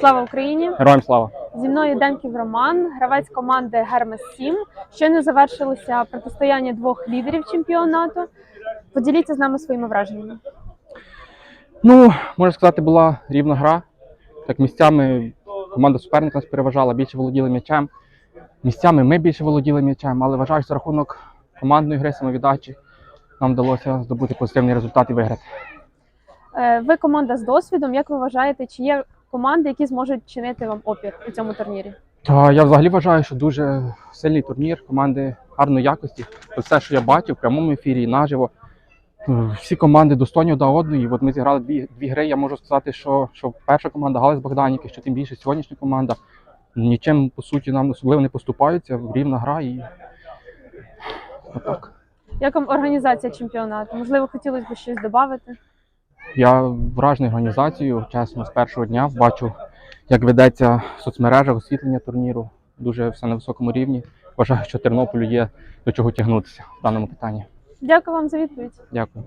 Слава Україні! Героям слава! Зі мною Денків Роман, гравець команди Гермес 7. Щойно завершилося протистояння двох лідерів чемпіонату. Поділіться з нами своїми враженнями. Ну, можна сказати, була рівна гра. Так місцями команда суперника нас переважала, більше володіли м'ячем. Місцями ми більше володіли м'ячем, але вважаю, що за рахунок командної гри самовіддачі нам вдалося здобути позитивний результат і виграти. Е, Ви команда з досвідом. Як ви вважаєте, чи є команди, які зможуть чинити вам опір у цьому турнірі? Та я взагалі вважаю, що дуже сильний турнір, команди гарної якості. Все, що я бачив в прямому ефірі і наживо. е, Всі команди достойні одна одної. От ми зіграли дві, дві гри. Я можу сказати, що, що перша команда Галас Богданівки, що тим більше сьогоднішня команда. Нічим по суті нам особливо не поступаються. Рівна гра і отак. Як вам організація чемпіонату? Можливо, хотілося б щось додати? Я вражений організацією, чесно, з першого дня бачу, як ведеться в соцмережах освітлення турніру. Дуже все на високому рівні. Вважаю, що Тернополю є до чого тягнутися в даному питанні. Дякую вам за відповідь. Дякую.